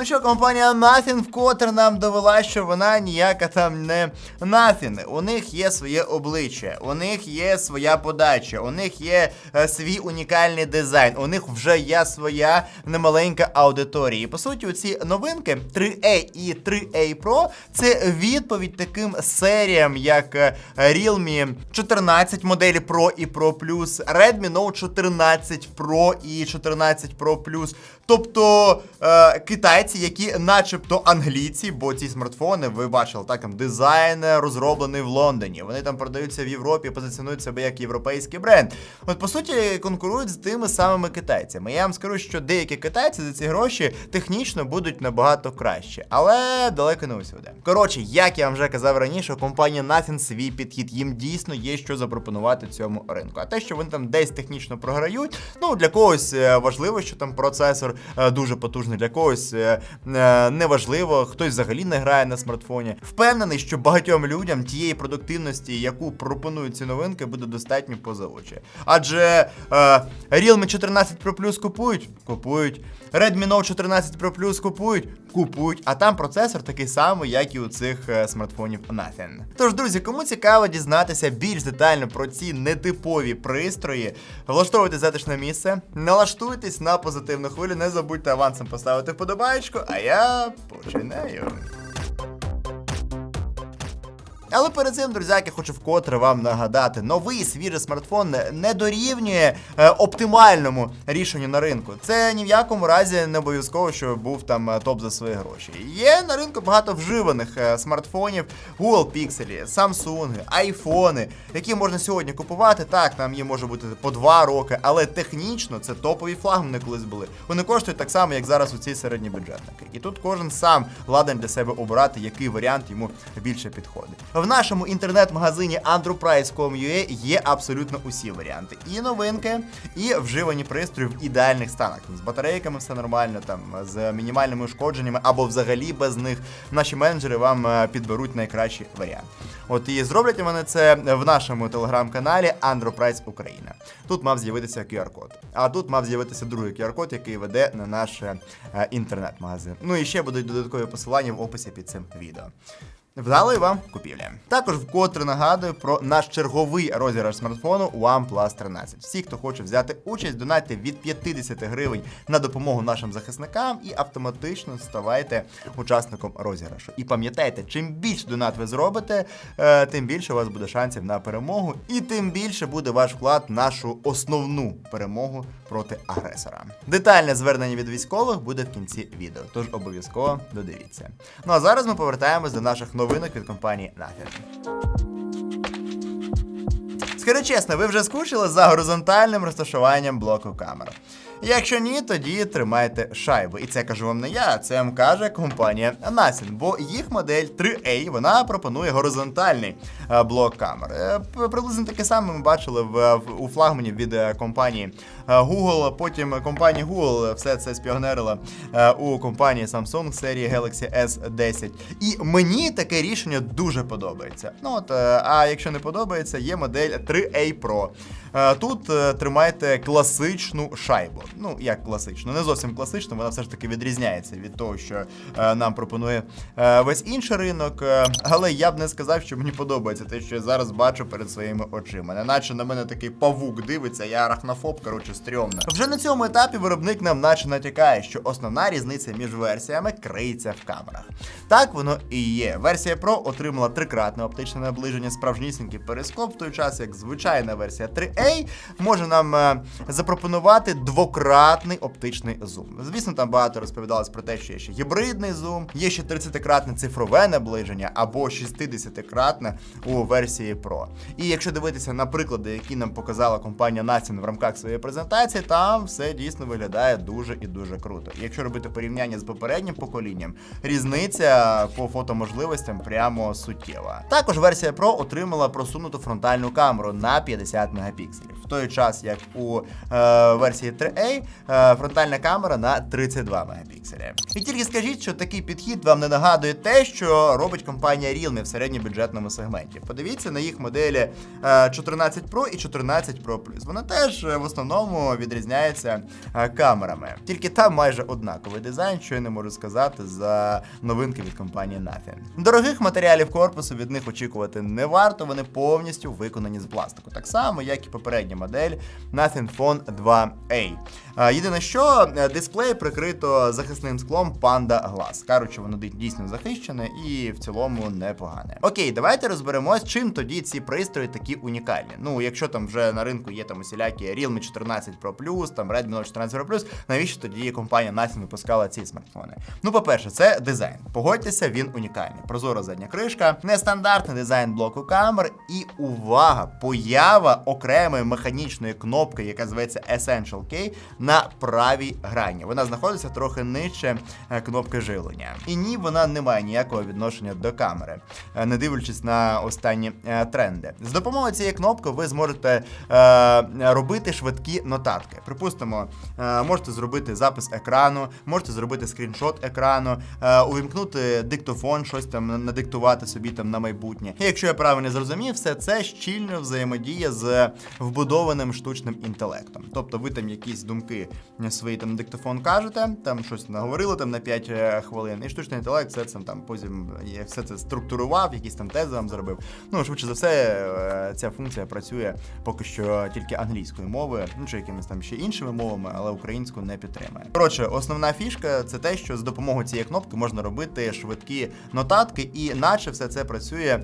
Ну що, компанія Nothing вкотре нам довела, що вона ніяка там не Nothing. У них є своє обличчя, у них є своя подача, у них є е, свій унікальний дизайн, у них вже є своя немаленька аудиторія. І по суті, оці новинки 3A і 3A Pro це відповідь таким серіям, як е, Realme 14 моделі Pro і Pro Plus, Redmi Note 14 Pro і 14 Pro Plus. Тобто е, китайці, які начебто англійці, бо ці смартфони, ви бачили, так там дизайн розроблений в Лондоні. Вони там продаються в Європі, позиціонують себе як європейський бренд. От по суті конкурують з тими самими китайцями. Я вам скажу, що деякі китайці за ці гроші технічно будуть набагато краще, але далеко не усюди. Коротше, як я вам вже казав раніше, у компанії Nothing свій підхід. Їм дійсно є що запропонувати цьому ринку. А те, що вони там десь технічно програють, ну для когось е, важливо, що там процесор е, дуже потужний, для когось е, е, неважливо, хтось взагалі не грає на смартфоні. Впевнений, що багатьом людям тієї продуктивності, яку пропонують ці новинки, буде достатньо поза очі. Адже е, Realme 14 Pro Plus купують, купують. Redmi Note 14 Pro Plus купують, купують, а там процесор такий самий, як і у цих е, смартфонів Nothing. Тож, друзі, кому цікаво дізнатися більш детально про ці нетипові пристрої, влаштовуйте затишне місце, налаштуйтесь на позитивну хвилю, не забудьте авансом поставити вподобаєчку, а я починаю. Але перед цим, друзяки, хочу вкотре вам нагадати, новий свіжий смартфон не дорівнює е, оптимальному рішенню на ринку. Це ні в якому разі не обов'язково, що був там е, топ за свої гроші. Є на ринку багато вживаних е, смартфонів, Google Pixel, Samsung, айфони, які можна сьогодні купувати. Так, там є може бути по два роки, але технічно це топові флагмани колись були. Вони коштують так само, як зараз у ці середні бюджетники. І тут кожен сам ладен для себе обирати, який варіант йому більше підходить. В нашому інтернет-магазині androprice.com.ua є абсолютно усі варіанти. І новинки, і вживані пристрої в ідеальних станах. Там з батарейками все нормально, там з мінімальними ушкодженнями або взагалі без них. Наші менеджери вам е, підберуть найкращий варіант. От і зроблять вони це в нашому телеграм-каналі Androprice Україна. Тут мав з'явитися QR-код. А тут мав з'явитися другий QR-код, який веде на наш е, інтернет-магазин. Ну і ще будуть додаткові посилання в описі під цим відео. Вдалої вам купівлі. Також вкотре нагадую про наш черговий розіграш смартфону OnePlus 13. Всі, хто хоче взяти участь, донайте від 50 гривень на допомогу нашим захисникам і автоматично ставайте учасником розіграшу. І пам'ятайте, чим більше донат ви зробите, е, тим більше у вас буде шансів на перемогу, і тим більше буде ваш вклад в нашу основну перемогу проти агресора. Детальне звернення від військових буде в кінці відео, тож обов'язково додивіться. Ну а зараз ми повертаємось до наших новинок від компанії Nothing. Скажу чесно, ви вже скучили за горизонтальним розташуванням блоку камер. Якщо ні, тоді тримайте шайбу. І це кажу вам не я, це вам каже компанія Nasin, бо їх модель 3A вона пропонує горизонтальний е, блок камер. Е, Приблизно таке саме ми бачили в, в- у флагмані від е, компанії Google. Потім компанія Google все це спіонерила у компанії Samsung серії Galaxy S10. І мені таке рішення дуже подобається. Ну от, а якщо не подобається, є модель 3A Pro. Тут тримайте класичну шайбу ну як класично, не зовсім класично, вона все ж таки відрізняється від того, що е, нам пропонує е, весь інший ринок. Е, але я б не сказав, що мені подобається те, що я зараз бачу перед своїми очима. Неначе на мене такий павук дивиться, я арахнофоб, коротше, стрьомно. Вже на цьому етапі виробник нам наче натякає, що основна різниця між версіями криється в камерах. Так воно і є. Версія Pro отримала трикратне оптичне наближення справжнісінький перископ, в той час як звичайна версія 3A може нам запропонувати двократне 100-кратний оптичний зум. Звісно, там багато розповідалось про те, що є ще гібридний зум, є ще 30-кратне цифрове наближення або 60-кратне у версії Pro. І якщо дивитися на приклади, які нам показала компанія Nastin в рамках своєї презентації, там все дійсно виглядає дуже і дуже круто. Якщо робити порівняння з попереднім поколінням, різниця по фотоможливостям прямо суттєва. Також версія Pro отримала просунуту фронтальну камеру на 50 мегапікселів. В той час, як у е, версії 3A дисплей, е, фронтальна камера на 32 мегапікселі. І тільки скажіть, що такий підхід вам не нагадує те, що робить компанія Realme в середньобюджетному сегменті. Подивіться на їх моделі е, 14 Pro і 14 Pro Plus. Вона теж е, в основному відрізняється е, камерами. Тільки там майже однаковий дизайн, що я не можу сказати за новинки від компанії Nothing. Дорогих матеріалів корпусу від них очікувати не варто, вони повністю виконані з пластику. Так само, як і попередня модель Nothing Phone 2A. Єдине, що е, дисплей прикрито захисним склом Panda Glass. Кажуть, воно дійсно захищене і в цілому непогане. Окей, давайте розберемось, чим тоді ці пристрої такі унікальні. Ну, якщо там вже на ринку є там усілякі Realme 14 Pro Plus, там Redmi Note 14 Pro Plus, навіщо тоді компанія Nothing випускала ці смартфони? Ну, по-перше, це дизайн. Погодьтеся, він унікальний. Прозора задня кришка, нестандартний дизайн блоку камер і увага! Поява окремої механічної кнопки, яка зветься Essential Key, на правій грані. Вона знаходиться трохи нижче е, кнопки живлення. І ні, вона не має ніякого відношення до камери, е, не дивлячись на останні е, тренди. З допомогою цієї кнопки ви зможете робити швидкі нотатки. Припустимо, можете зробити запис екрану, можете зробити скріншот екрану, увімкнути диктофон, щось там надиктувати собі там на майбутнє. І якщо я правильно зрозумів, все це щільно взаємодіє з вбудованим штучним інтелектом. Тобто ви там якісь думки свої там диктофон кажете, там щось наговорили там на 5 е, хвилин, і штучний інтелект все це там потім е, все це структурував, якісь там тези вам зробив. Ну, швидше за все, е, ця функція працює поки що тільки англійською мовою, ну чи якимись там ще іншими мовами, але українську не підтримує. Коротше, основна фішка це те, що з допомогою цієї кнопки можна робити швидкі нотатки, і наче все це працює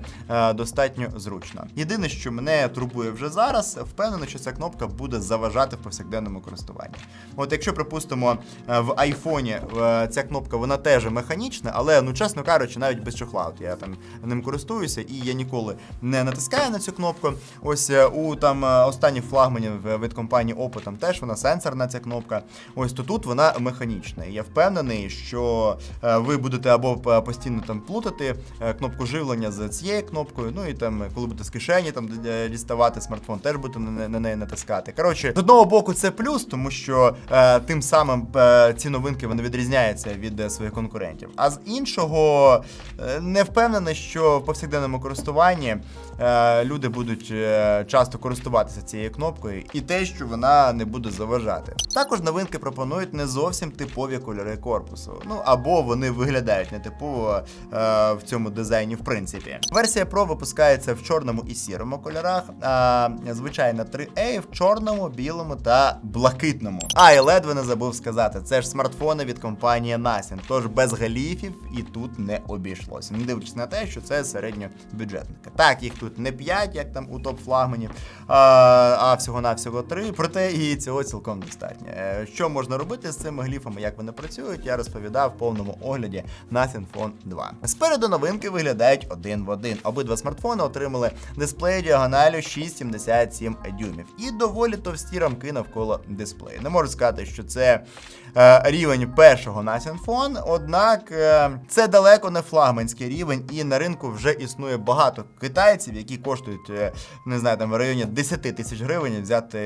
достатньо зручно. Єдине, що мене турбує вже зараз, впевнено, що ця кнопка буде заважати в повсякденному користуванні. От якщо, припустимо, е, в айфоні е, ця кнопка вона теж механічна, але ну чесно кажучи, навіть без чохла, от я там ним користуюся, і я ніколи не натискаю на цю кнопку. Ось е, у там останніх флагманів від компанії Oppo там теж вона сенсорна ця кнопка. Ось то тут вона механічна. І я впевнений, що ви будете або постійно там плутати кнопку живлення з цією кнопкою. Ну і там, коли будете з кишені там діставати смартфон, теж будете на неї натискати. Коротше, з одного боку, це плюс, тому що е, тим самим е, ці новинки вони відрізняються від е, своїх конкурентів. А з іншого е, не впевнений, що в повсякденному користуванні е, люди будуть е, часто користуватися цією кнопкою, і те, що вона не буде заважати. Також новинки пропонують не зовсім типові кольори корпусу. Ну або вони виглядають нетипово е, в цьому дизайні, в принципі. Версія Pro випускається в чорному і сірому кольорах, а звичайна 3A в чорному, білому та блакитному. А і ледве не забув сказати, це ж смартфони від компанії Nothing, тож без галіфів і тут не обійшлося. Не дивлячись на те, що це середньобюджетники. Так, їх тут не 5, як там у топ флагманів, а, всього-навсього 3, проте і цього цілком достатньо. Е, Що можна робити з цими гліфами, як вони працюють, я розповідав в повному огляді Nothing Phone 2. Спереду новинки виглядають один в один. Обидва смартфони отримали дисплей діагоналю 6,77 дюймів і доволі товсті рамки навколо дисплею. Не можу сказати, що це е, рівень першого Nothing Phone, однак е, це далеко не флагманський рівень, і на ринку вже існує багато китайців, які коштують, е, не знаю, там в районі 10 тисяч гривень взяти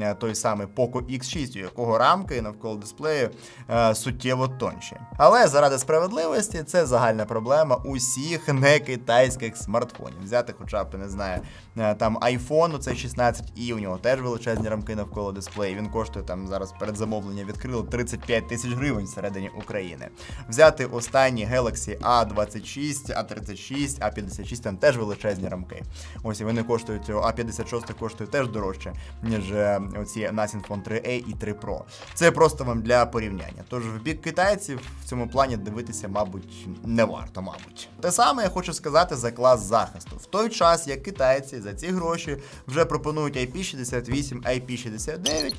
е, той самий Poco X6, у якого рамки навколо дисплею е, суттєво тонші. Але заради справедливості це загальна проблема усіх не китайських смартфонів. Взяти, хоча б не знаю, е, там iPhone, оцей 16 і у нього теж величезні рамки навколо дисплею. Він коштує там зараз перед замовленням відкрили 35 тисяч гривень всередині України. Взяти останні Galaxy A26, A36, A56, там теж величезні рамки. Ось і вони коштують, A56 коштує теж дорожче, ніж е, оці Phone 3A і 3 Pro. Це просто вам для порівняння. Тож в бік китайців в цьому плані дивитися, мабуть, не варто, мабуть. Те саме я хочу сказати за клас захисту. В той час, як китайці за ці гроші вже пропонують IP68, IP69,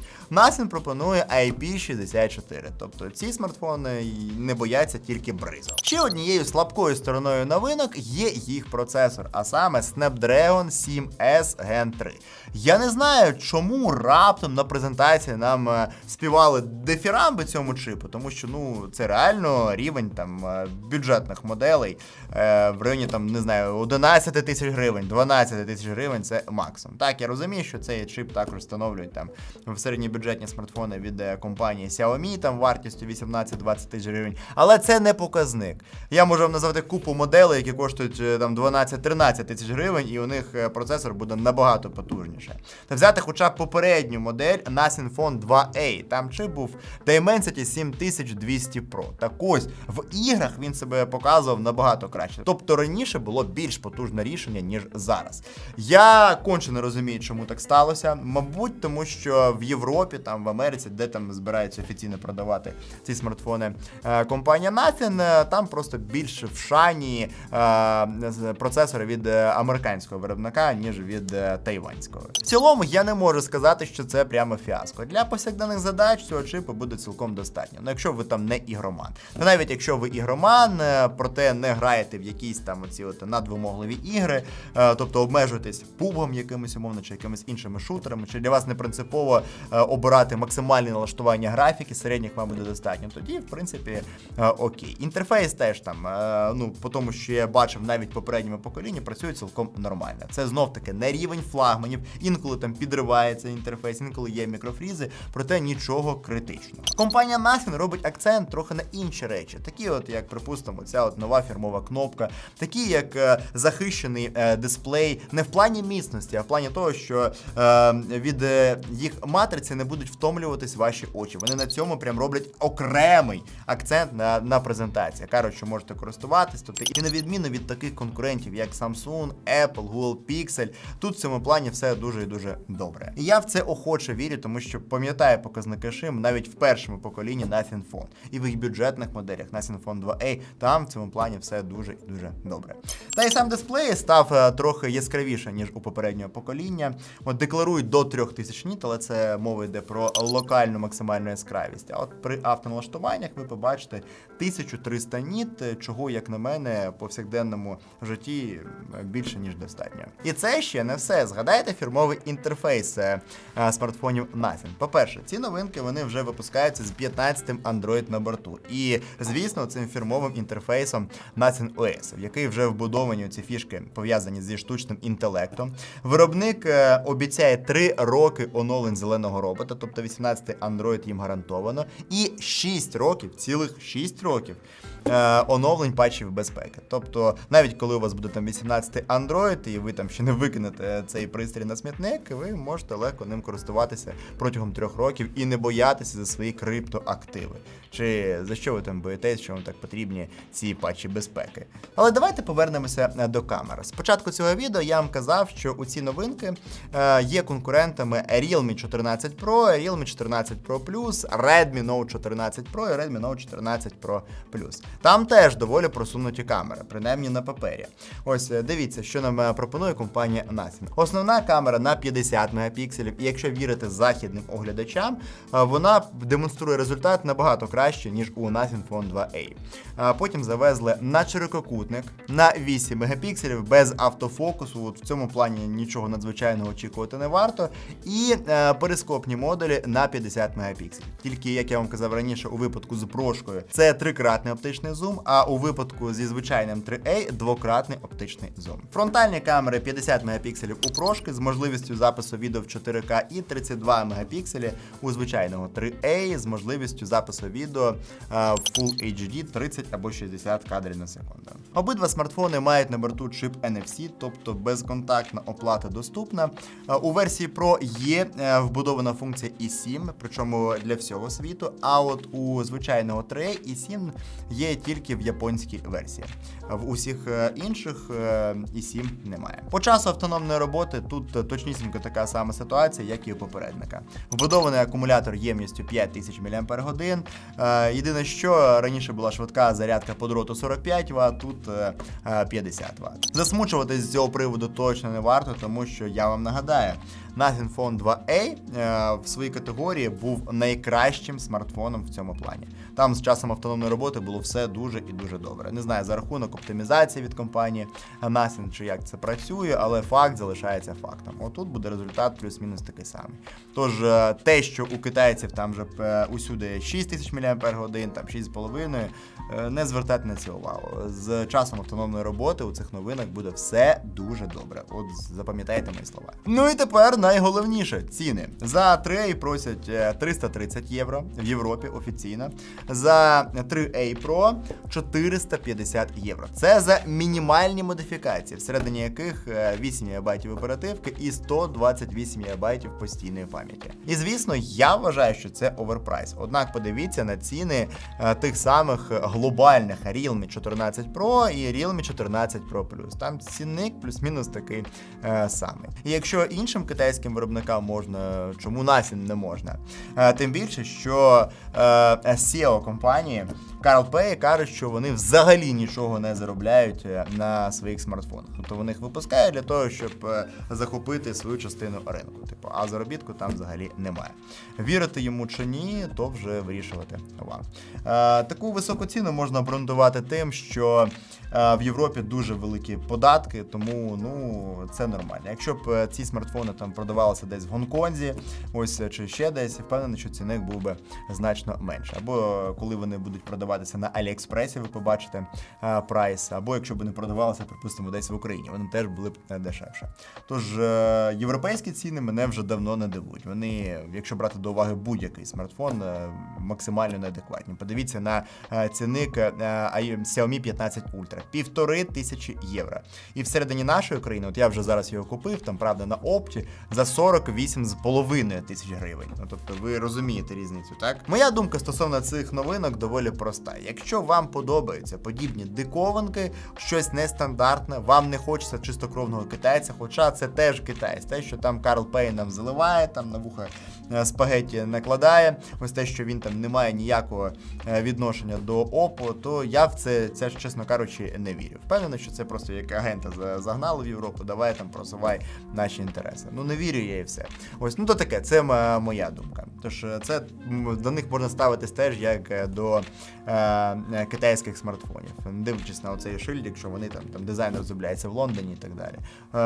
Nothing пропонує IP64. Тобто ці смартфони не бояться тільки бризу. Ще однією слабкою стороною новинок є їх процесор, а саме Snapdragon 7S Gen 3. Я не знаю, чому раптом на презентації нам е, співали дифірамби цьому чипу, тому що ну це реально рівень там е, бюджетних моделей е, в районі там не знаю 11 тисяч гривень, 12 тисяч гривень це максимум. Так, я розумію, що цей чип також встановлюють там в середньобюджетні смартфони від е, компанії Xiaomi, там вартістю 18-20 тисяч гривень, але це не показник. Я можу вам назвати купу моделей, які коштують е, там 12-13 тисяч гривень, і у них е, процесор буде набагато потужніше. Та взяти хоча б попередню модель Nasin Phone 2A. Там чип був Dimensity 7200 Pro. Так ось в іграх він себе показував набагато краще. Тобто раніше було більш потужне рішення, ніж зараз. Я конче не розумію, чому так сталося. Мабуть, тому що в Європі, там в Америці, де там збираються офіційно продавати ці смартфони, е, компанія Nothing, е, там просто більше в шані е, процесори від американського виробника, ніж від тайванського. В цілому я не можу сказати, що це прямо фіаско. Для повсякденних задач цього чипу буде цілком достатньо. Ну, якщо ви там не ігроман. Та навіть якщо ви ігроман, проте не граєте в якісь там оці от надвимогливі ігри, тобто обмежуєтесь пубом якимось умовно, чи якимись іншими шутерами, чи для вас не принципово е, обирати максимальне налаштування графіки, середніх вам буде достатньо. Тоді, в принципі, е, окей. Інтерфейс теж там, е, ну по тому, що я бачив навіть попередньому поколінні, працює цілком нормально. Це знов таки не рівень флагманів, інколи там підривається інтерфейс, інколи є мікрофрізи, проте нічого критичного. Компанія Nothing робить акцент трохи на інші речі, такі, от як припустимо, ця от нова фірмова кнопка, такі як е, захищений дисплей, не в плані міцності, а в плані того, що від їх матриці не будуть втомлюватись ваші очі. Вони на цьому прям роблять окремий акцент на, на презентації. Кажуть, що можете користуватись. Тобто, і на відміну від таких конкурентів, як Samsung, Apple, Google Pixel, тут в цьому плані все дуже і дуже добре. І я в це охоче вірю, тому що пам'ятаю показники шим навіть в першому поколінні Nothing Phone. І в їх бюджетних моделях Nothing Phone 2A, там в цьому плані все дуже і дуже добре. Та й сам дисплей став е, трохи яскравіше, ніж у попереднього покоління. От декларують до 3000 ніт, але це мова йде про локальну максимальну яскравість. А от при автоналаштуваннях ви побачите 1300 ніт, чого, як на мене, в повсякденному житті більше ніж достатньо. І це ще не все. Згадайте фірмовий інтерфейс е, е, смартфонів Nothing. По-перше, ці новинки вони вже випускаються з 15-м Android на борту. І звісно, цим фірмовим інтерфейсом Nothing OS, в який вже вбудовані ці фішки пов'язані зі штучним інтелектом. Виробник е, обіцяє 3 роки оновлень зеленого робота, тобто 18-й Android їм гарантовано, і 6 років, цілих 6 років е, оновлень патчів безпеки. Тобто, навіть коли у вас буде там 18-й Android, і ви там ще не викинете цей пристрій на смітник, ви можете легко ним користуватися протягом трьох років і не боятися за свої криптоактиви. Чи за що ви там боїтесь, що вам так потрібні ці патчі безпеки? Але давайте повернемося е, до камер. Спочатку цього відео я вам казав, що у ці новинки е, є конкурентами Realme 14 Pro, Realme 14 Pro Plus, Redmi Note 14 Pro і Redmi Note 14 Pro Plus. Там теж доволі просунуті камери, принаймні на папері. Ось е, дивіться, що нам е, пропонує компанія Nothing. Основна камера на 50 мегапікселів, і якщо вірити західним оглядачам, е, вона демонструє результат набагато краще, ніж у Nothing Phone 2A. А Потім завезли на ширококутник на 8 мегапікселів без автофокусу. От в цьому плані нічого надзвичайного очікувати не варто. І перископні модулі на 50 мегапікселів. Тільки, як я вам казав раніше, у випадку з прошкою це трикратний оптичний зум, а у випадку зі звичайним 3A двократний оптичний зум. Фронтальні камери 50 мегапікселів у прошки з можливістю запису відео в 4К і 32 мегапікселі у звичайного 3A з можливістю запису відео е, в Full HD 30 або 60 кадрів на секунду. Обидва смартфони мають на борту чип NFC, тобто безконтактна оплата доступна. Е, У версії Pro є е, вбудована функція eSIM, причому для всього світу. А от у звичайного 3A eSIM є тільки в японській версії. В усіх е, інших е, eSIM немає. По часу автономної роботи тут точнісінько така сама ситуація, як і у попередника. Вбудований акумулятор ємністю 5000 мАч. Е, Єдине, що раніше була швидка зарядка по дроту 45 Вт, тут е, е, 50 Вт. Засмучуватись з цього приводу точно не варто, тому що я вам нагадаю. Nothing Phone 2A е, в своїй категорії був найкращим смартфоном в цьому плані. Там з часом автономної роботи було все дуже і дуже добре. Не знаю за рахунок оптимізації від компанії Nothing чи як це працює, але факт залишається фактом. Отут буде результат плюс-мінус такий самий. Тож е, те, що у китайців там вже е, усюди 6 тисяч мАч, там 6,5, е, не звертайте на це увагу. З часом автономної роботи у цих новинах буде все дуже добре. От запам'ятайте мої слова. Ну і тепер найголовніше ціни. За 3 просять е, 330 євро в Європі офіційно. За 3A Pro 450 євро. Це за мінімальні модифікації, всередині яких е, 8 МБ оперативки і 128 МБ постійної пам'яті. І звісно, я вважаю, що це оверпрайс. Однак подивіться на ціни е, тих самих глобальних Realme 14 Pro і Realme 14 Pro Plus. Там цінник плюс-мінус такий е, самий. І якщо іншим китайським виробникам можна, чому нафін не можна? Е, тим більше, що е, SEO компанії Carl Pei каже, що вони взагалі нічого не заробляють е, на своїх смартфонах. Тобто вони їх випускають для того, щоб е, захопити свою частину ринку. Типу, а заробітку там взагалі немає. Вірити йому чи ні, то вже вирішувати вам. Е, таку високу ціну можна обґрунтувати тим, що в Європі дуже великі податки, тому ну це нормально. Якщо б ці смартфони там продавалися десь в Гонконзі, ось чи ще десь, впевнений, що цінник був би значно менше. Або коли вони будуть продаватися на Аліекспресі, ви побачите е, прайс, або якщо б вони продавалися, припустимо, десь в Україні, вони теж були б е, дешевше. Тож е, європейські ціни мене вже давно не дивують. Вони, якщо брати до уваги будь-який смартфон, максимально неадекватні. Подивіться на цінник е, Xiaomi 15 Ultra. півтори тисячі євро. І всередині нашої країни, от я вже зараз його купив, там правда на опті за 48,5 тисяч гривень. Ну тобто ви розумієте різницю, так? Моя думка стосовно цих новинок доволі проста. Якщо вам подобаються подібні диковинки, щось нестандартне, вам не хочеться чистокровного китайця, хоча це теж китайць, те, що там Карл Пей нам заливає, там на вуха спагетті накладає, ось те, що він там не має ніякого е, відношення до ОПО, то я в це, це чесно кажучи, не вірю. Впевнений, що це просто як агента загнали в Європу, давай там просувай наші інтереси. Ну не вірю я і все. Ось, ну то таке, це моя думка. Тож е, це до них можна ставитись теж як е, до е, е, китайських смартфонів, дивлячись на оцей шильдик, що вони там, там дизайн розробляється в Лондоні і так далі. Е,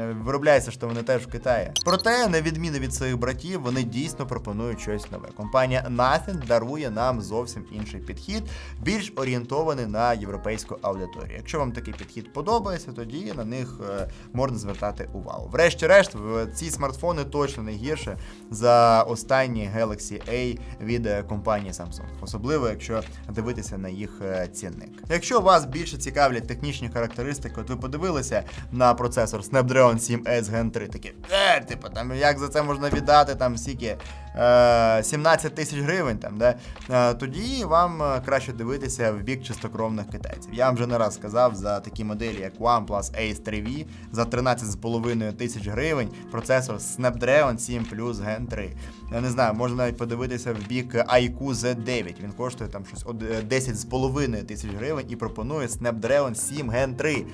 е, виробляється, що вони теж в Китаї. Проте, на відміну від своїх братів, вони дійсно пропонують щось нове. Компанія Nothing дарує нам зовсім інший підхід, більш орієнтований на європейську аудиторію. Якщо вам такий підхід подобається, тоді на них е, можна звертати увагу. Врешті-решт, ці смартфони точно не гірше за останні Galaxy A від е, компанії Samsung, особливо якщо дивитися на їх е, цінник. Якщо вас більше цікавлять технічні характеристики, от ви подивилися на процесор Snapdragon 7S Gen 3, такі, е, типу, там як за це можна віддати там стільки е, 17 тисяч гривень, там, де, е, тоді вам е, краще дивитися в бік чистокровних китайців. Я вам вже не раз сказав за такі моделі, як OnePlus Ace 3V за 13,5 тисяч гривень, процесор Snapdragon 7 Plus Gen 3. Я не знаю, можна навіть подивитися в бік IQ Z9. Він коштує там щось од- е, 10,5 тисяч гривень і пропонує Snapdragon 7 Gen 3.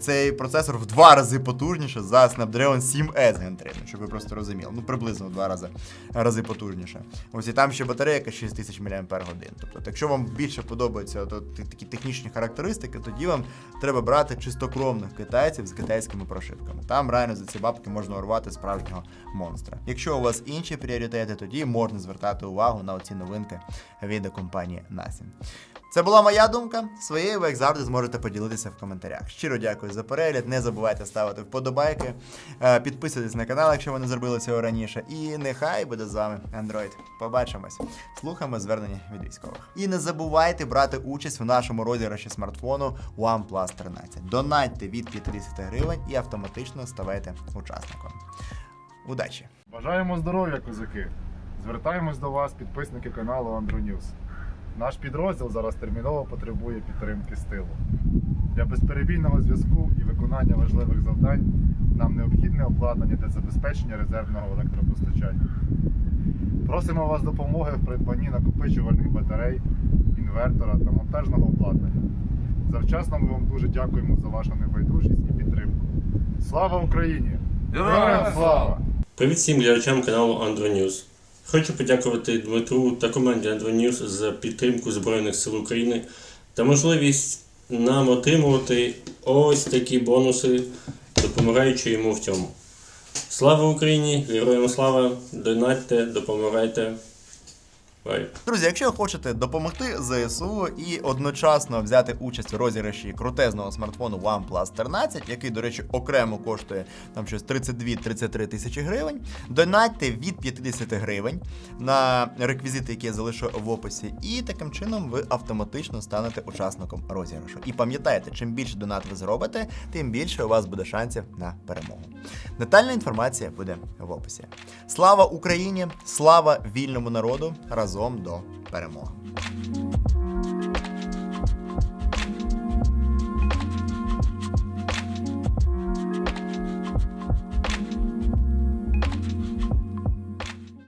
Цей процесор в два рази потужніше за Snapdragon 7S Gen 3, ну, щоб ви просто розуміли. Ну, приблизно в два рази, рази потужніше. Ось і там ще батарейка 6000 мАч. Тобто, якщо вам більше подобаються то, такі технічні характеристики, тоді вам треба брати чистокровних китайців з китайськими прошивками. Там реально за ці бабки можна урвати справжнього монстра. Якщо у вас інші пріоритети, тоді можна звертати увагу на оці новинки від компанії Nothing. Це була моя думка. Своєю ви, як завжди, зможете поділитися в коментарях. Щиро дякую за перегляд. Не забувайте ставити вподобайки, е, підписуйтесь на канал, якщо ви не зробили цього раніше. І нехай буде з вами Android. Побачимось. Слухаємо звернення від військових. І не забувайте брати участь в нашому розіграші смартфону OnePlus 13. Донатьте від 50 гривень і автоматично ставайте учасником. Удачі! Бажаємо здоров'я, козаки! Звертаємось до вас, підписники каналу Andronews. Наш підрозділ зараз терміново потребує підтримки з тилу. Для безперебійного зв'язку і виконання важливих завдань нам необхідне обладнання для забезпечення резервного електропостачання. Просимо вас допомоги в придбанні накопичувальних батарей, інвертора та монтажного обладнання. Завчасно ми вам дуже дякуємо за вашу небайдужість і підтримку. Слава Україні! Героям слава! Привіт всім глядачам каналу Andro News. Хочу подякувати Дмитру та команді News за підтримку Збройних сил України та можливість нам отримувати ось такі бонуси, допомагаючи йому в цьому. Слава Україні! Героям слава! Донатьте, допомагайте. Бай! Друзі, якщо хочете допомогти ЗСУ і одночасно взяти участь у розіграші крутезного смартфону OnePlus 13, який, до речі, окремо коштує там щось 32-33 тисячі гривень, донатьте від 50 гривень на реквізити, які я залишу в описі, і таким чином ви автоматично станете учасником розіграшу. І пам'ятайте, чим більше донат ви зробите, тим більше у вас буде шансів на перемогу. Детальна інформація буде в описі. Слава Україні! Слава вільному народу! разом до перемоги.